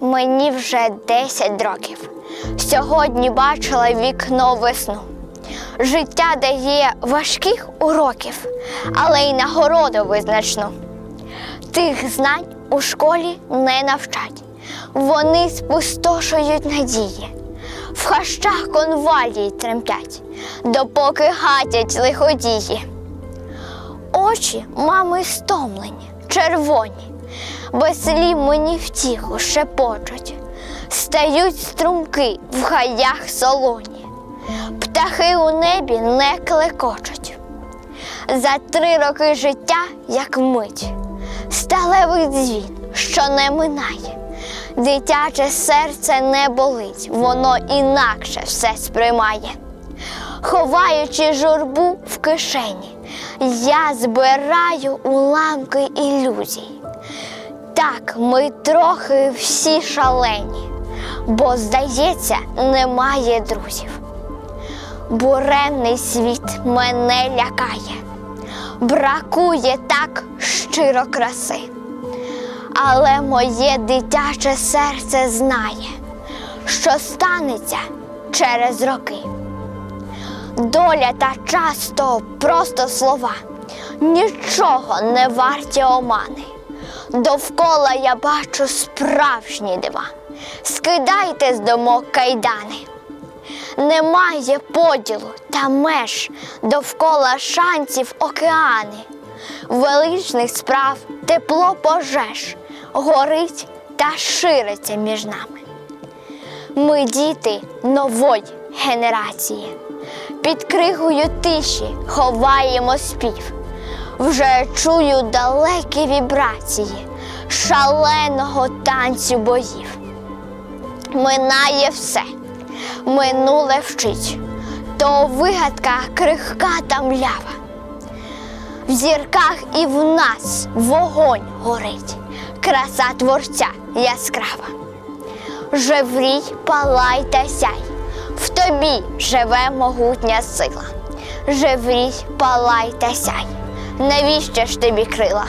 Мені вже 10 років. Сьогодні бачила вікно весну. Життя дає важких уроків, але й нагороду визначну. Тих знань у школі не навчать. Вони спустошують надії, в хащах конвалії тремтять, допоки гатять лиходії. Очі мами стомлені, червоні, без мені втіху шепочуть, стають струмки в гаях солоні, птахи у небі не клекочуть. За три роки життя, як мить, сталевий дзвін, що не минає. Дитяче серце не болить, воно інакше все сприймає. Ховаючи журбу в кишені, я збираю уламки ілюзій. Так, ми трохи всі шалені, бо, здається, немає друзів. Буремний світ мене лякає, бракує так щиро краси. Але моє дитяче серце знає, що станеться через роки. Доля та часто просто слова, нічого не варті омани. Довкола я бачу справжні дива. Скидайте з домок кайдани. Немає поділу та меж довкола шанців океани, величних справ тепло пожеж горить та шириться між нами. Ми діти нової генерації. Під кригою тиші ховаємо спів. Вже чую далекі вібрації шаленого танцю боїв. Минає все, минуле вчить, то вигадка крихка та млява. В зірках і в нас вогонь горить, краса творця яскрава. Жеврій, палай та сяй, в тобі живе могутня сила. Жеврій, палай та сяй, навіщо ж тобі крила?